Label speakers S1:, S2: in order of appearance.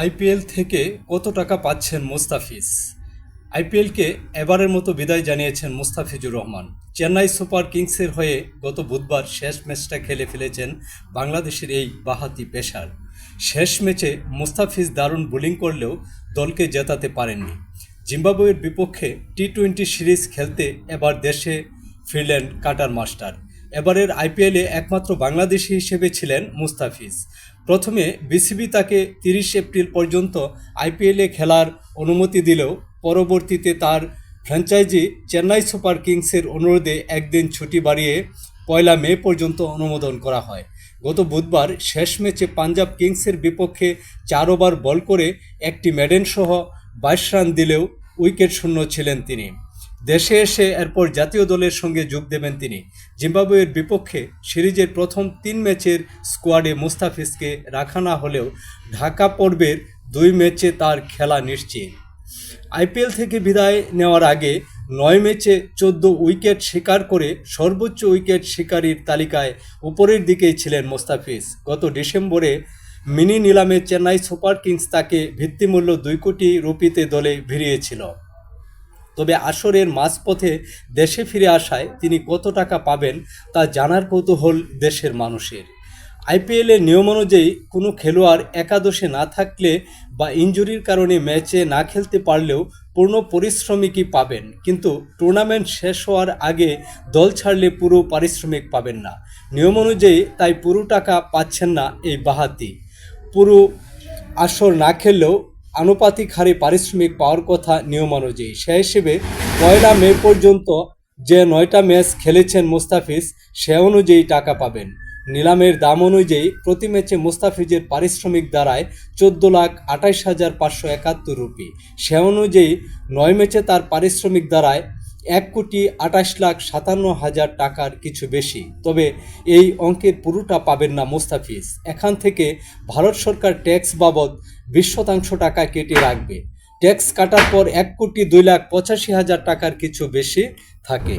S1: IPL থেকে কত টাকা পাচ্ছেন মোস্তাফিজ? আইপিএলকে এবারের মতো বিদায় জানিয়েছেন মুস্তাফিজুর রহমান। চেন্নাই সুপার কিংসের হয়ে গত বুধবার শেষ ম্যাচটা খেলে ফেলেছেন বাংলাদেশের এই বাহাতি পেশার শেষ ম্যাচে মুস্তাফিজ দারুণ বোলিং করলেও দলকে জেতাতে পারেননি। জিম্বাবুয়ের বিপক্ষে টি টোয়েন্টি সিরিজ খেলতে এবার দেশে ফিরলেন কাটার মাস্টার। এবারের আইপিএলে একমাত্র বাংলাদেশি হিসেবে ছিলেন মুস্তাফিজ। প্রথমে বিসিবি তাকে তিরিশ এপ্রিল পর্যন্ত আইপিএলে খেলার অনুমতি দিলেও পরবর্তীতে তার ফ্র্যাঞ্চাইজি চেন্নাই সুপার কিংসের অনুরোধে একদিন ছুটি বাড়িয়ে পয়লা মে পর্যন্ত অনুমোদন করা হয়। গত বুধবার শেষ ম্যাচে পাঞ্জাব কিংসের বিপক্ষে চার ওভার বল করে একটি মেডেন সহ বাইশ রান দিলেও উইকেট শূন্য ছিলেন তিনি। দেশে এসে এরপর জাতীয় দলের সঙ্গে যোগ দেবেন তিনি। জিম্বাবুয়ের বিপক্ষে সিরিজের প্রথম তিন ম্যাচের স্কোয়াডে মুস্তাফিজকে রাখা না হলেও ঢাকা পর্বের দুই ম্যাচে তার খেলা নিশ্চিত। আইপিএল থেকে বিদায় নেওয়ার আগে নয় ম্যাচে চোদ্দ উইকেট শিকার করে সর্বোচ্চ উইকেট শিকারীর তালিকায় উপরের দিকেই ছিলেন মোস্তাফিজ। গত ডিসেম্বরে মিনি নিলামে চেন্নাই সুপার কিংস তাকে ভিত্তিমূল্য দুই কোটি রুপিতে দলে ভিড়িয়েছিল। তবে আসরের মাঝপথে দেশে ফিরে আসায় তিনি কত টাকা পাবেন তা জানার কৌতূহল দেশের মানুষের। আইপিএলের নিয়ম অনুযায়ী কোনো খেলোয়াড় একাদশে না থাকলে বা ইনজুরির কারণে ম্যাচে না খেলতে পারলেও পূর্ণ পরিশ্রমিকই পাবেন। কিন্তু টুর্নামেন্ট শেষ হওয়ার আগে দল ছাড়লে পুরো পারিশ্রমিক পাবেন না। নিয়ম অনুযায়ী তাই পুরো টাকা পাচ্ছেন না এই বাহাতি। পুরো আসর না খেললেও আনুপাতিক হারে পারিশ্রমিক পাওয়ার কথা নিয়ম অনুযায়ী সে হিসেবে পয়লা মে পর্যন্ত যে নয়টা ম্যাচ খেলেছেন মুস্তাফিজ, সে অনুযায়ী টাকা পাবেন। নিলামের দাম অনুযায়ী প্রতি ম্যাচে মুস্তাফিজের পারিশ্রমিক দাঁড়ায় চোদ্দ লাখ আঠাইশ হাজার পাঁচশো একাত্তর রুপি। সে অনুযায়ী নয় ম্যাচে তার পারিশ্রমিক দাঁড়ায় এক কোটি আঠাশ লাখ সাতান্ন হাজার টাকার কিছু বেশি। তবে এই অঙ্কের পুরোটা পাবেন না মুস্তাফিজ। এখান থেকে ভারত সরকার ট্যাক্স বাবদ বিশ শতাংশ টাকা কেটে রাখবে। ট্যাক্স কাটার পর এক কোটি দুই লাখ পঁচাশি হাজার টাকার কিছু বেশি থাকে।